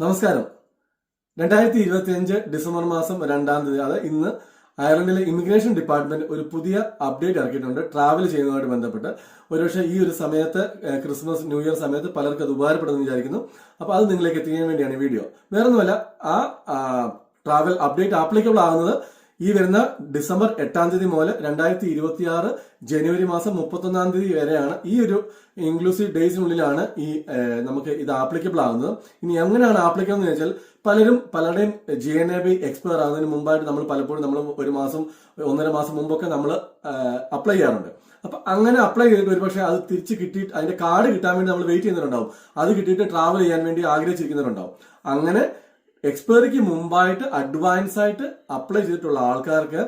നമസ്കാരം. രണ്ടായിരത്തി ഇരുപത്തി അഞ്ച് ഡിസംബർ മാസം രണ്ടാം തീയതി അത് ഇന്ന് അയർലൻഡിലെ ഇമിഗ്രേഷൻ ഡിപ്പാർട്ട്മെന്റ് ഒരു പുതിയ അപ്ഡേറ്റ് ഇറക്കിയിട്ടുണ്ട്. ട്രാവൽ ചെയ്യുന്നതുമായിട്ട് ബന്ധപ്പെട്ട്. ഒരുപക്ഷെ ഈ ഒരു സമയത്ത് ക്രിസ്മസ് ന്യൂ ഇയർ സമയത്ത് പലർക്കും അത് ഉപകാരപ്പെടുമെന്ന് വിചാരിക്കുന്നു. അപ്പൊ അത് നിങ്ങളിലേക്ക് എത്തിക്കാൻ വേണ്ടിയാണ് ഈ വീഡിയോ. വേറൊന്നുമല്ല ആ ട്രാവൽ അപ്ഡേറ്റ് ആപ്ലിക്കബിൾ ആകുന്നത് ഈ വരുന്ന ഡിസംബർ എട്ടാം തീയതി മുതൽ രണ്ടായിരത്തി ഇരുപത്തി ആറ് ജനുവരി മാസം മുപ്പത്തൊന്നാം തീയതി വരെയാണ് ഈ ഒരു ഇൻക്ലൂസീവ് ഡേയ്സിനുള്ളിലാണ് ഈ നമുക്ക് ഇത് ആപ്ലിക്കബിൾ ആകുന്നത് ഇനി എങ്ങനെയാണ് ആപ്ലിക്കബിൾ എന്ന് വെച്ചാൽ പലരും പലരുടെയും G N A B expire ആകുന്നതിന് മുമ്പായിട്ട് നമ്മൾ പലപ്പോഴും നമ്മൾ ഒരു മാസം ഒന്നര മാസം മുമ്പൊക്കെ നമ്മൾ അപ്ലൈ ചെയ്യാറുണ്ട്. അപ്പൊ അങ്ങനെ അപ്ലൈ ചെയ്തിട്ട് ഒരുപക്ഷെ അത് തിരിച്ച് കിട്ടിയിട്ട് അതിന്റെ കാർഡ് കിട്ടാൻ വേണ്ടി നമ്മൾ വെയിറ്റ് ചെയ്യുന്നവരുണ്ടാവും. അത് കിട്ടിയിട്ട് ട്രാവൽ ചെയ്യാൻ വേണ്ടി ആഗ്രഹിച്ചിരിക്കുന്നവരുണ്ടാവും. അങ്ങനെ എക്സ്പയറിക്ക് മുമ്പായിട്ട് അഡ്വാൻസ് ആയിട്ട് അപ്ലൈ ചെയ്തിട്ടുള്ള ആൾക്കാർക്ക്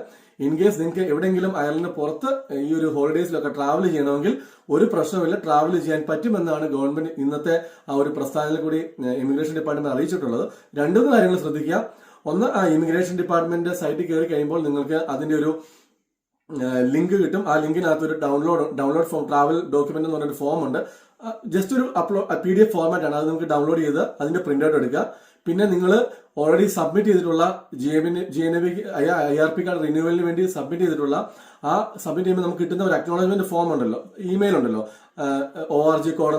ഇൻ കേസ് നിങ്ങൾക്ക് എവിടെയെങ്കിലും അയർലൻഡ് പുറത്ത് ഈ ഒരു ഹോളിഡേയ്സിലൊക്കെ ട്രാവൽ ചെയ്യണമെങ്കിൽ ഒരു പ്രശ്നമില്ല ട്രാവൽ ചെയ്യാൻ പറ്റുമെന്നാണ് ഗവൺമെന്റ് ഇന്നത്തെ ആ ഒരു പ്രസ്താവനയിൽ കൂടി ഇമിഗ്രേഷൻ ഡിപ്പാർട്ട്മെന്റ് അറിയിച്ചിട്ടുള്ളത്. രണ്ടു കാര്യങ്ങൾ ശ്രദ്ധിക്കുക. ഒന്ന് ആ ഇമിഗ്രേഷൻ ഡിപ്പാർട്ട്മെന്റ് സൈറ്റിൽ കയറി കഴിയുമ്പോൾ നിങ്ങൾക്ക് അതിന്റെ ഒരു ലിങ്ക് കിട്ടും. ആ ലിങ്കിനകത്ത് ഒരു download download form travel document എന്ന് പറഞ്ഞൊരു ഫോം ഉണ്ട്. ജസ്റ്റ് ഒരു upload P D F format ആണ്. അത് നിങ്ങൾക്ക് ഡൗൺലോഡ് ചെയ്ത് അതിന്റെ പ്രിന്റ് ഔട്ട് എടുക്കുക. പിന്നെ നിങ്ങൾ ഓൾറെഡി സബ്മിറ്റ് ചെയ്തിട്ടുള്ള ജി എമ്മിന് G N A I R P card റിന്യൂവലിന് വേണ്ടി സബ്മിറ്റ് ചെയ്തിട്ടുള്ള ആ സബ്മിറ്റ് ചെയ്യുമ്പോൾ നമുക്ക് കിട്ടുന്ന ഒരു അക്നോളജ്മെന്റ് ഫോം ഉണ്ടല്ലോ ഇമെയിൽ ഉണ്ടല്ലോ ഒ ആർ ജി കോഡ്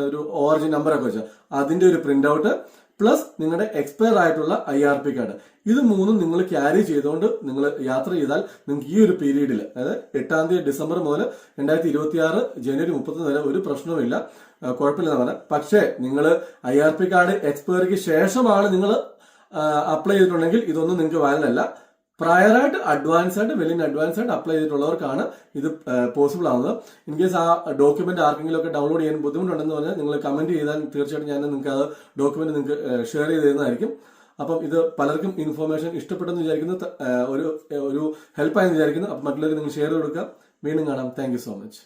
ഒരു ഒ ആർ ജി നമ്പറൊക്കെ വെച്ച് അതിന്റെ ഒരു പ്രിന്റ് ഔട്ട് പ്ലസ് നിങ്ങളുടെ എക്സ്പയർ ആയിട്ടുള്ള ഐ ആർ പി കാർഡ് ഇത് മൂന്നും നിങ്ങൾ ക്യാരി ചെയ്തുകൊണ്ട് നിങ്ങൾ യാത്ര ചെയ്താൽ നിങ്ങൾക്ക് ഈ ഒരു പീരീഡിൽ അതായത് എട്ടാം തീയതി ഡിസംബർ മുതൽ രണ്ടായിരത്തി ഇരുപത്തി ആറ് ജനുവരി മുപ്പത്തൊന്ന് വരെ ഒരു പ്രശ്നവുമില്ല. കുഴപ്പമില്ല കുഴപ്പമില്ലെന്ന് പറഞ്ഞാൽ. പക്ഷേ നിങ്ങൾ ഐ ആർ പി കാർഡ് എക്സ്പയറിക്ക് ശേഷമാണ് നിങ്ങൾ അപ്ലൈ ചെയ്തിട്ടുണ്ടെങ്കിൽ ഇതൊന്നും നിങ്ങൾക്ക് വാലിഡ് പ്രയറായിട്ട് അഡ്വാൻസ് ആയിട്ട് വെല്ലിൻ അഡ്വാൻസ് ആയിട്ട് അപ്ലൈ ചെയ്തിട്ടുള്ളവർക്കാണ് ഇത് പോസിബിൾ ആവുന്നത്. ഇൻ കേസ് ആ ഡോക്യുമെന്റ് ആർക്കെങ്കിലും ഒക്കെ ഡൗൺലോഡ് ചെയ്യാൻ ബുദ്ധിമുട്ടുണ്ടെന്ന് പറഞ്ഞാൽ നിങ്ങൾ കമന്റ് ചെയ്താൽ തീർച്ചയായിട്ടും ഞാൻ നിങ്ങൾക്ക് ആ ഡോക്യുമെന്റ് നിങ്ങൾക്ക് ഷെയർ ചെയ്ത് തരുന്നതായിരിക്കും. അപ്പം ഇത് പലർക്കും ഇൻഫോർമേഷൻ ഇഷ്ടപ്പെട്ടെന്ന് വിചാരിക്കുന്നു ഒരു ഒരു ഹെൽപ്പായെന്ന് വിചാരിക്കുന്നു. അപ്പം മറ്റുള്ളവർക്ക് നിങ്ങൾ ഷെയർ കൊടുക്കുക. വീണ്ടും കാണാം. Thank so much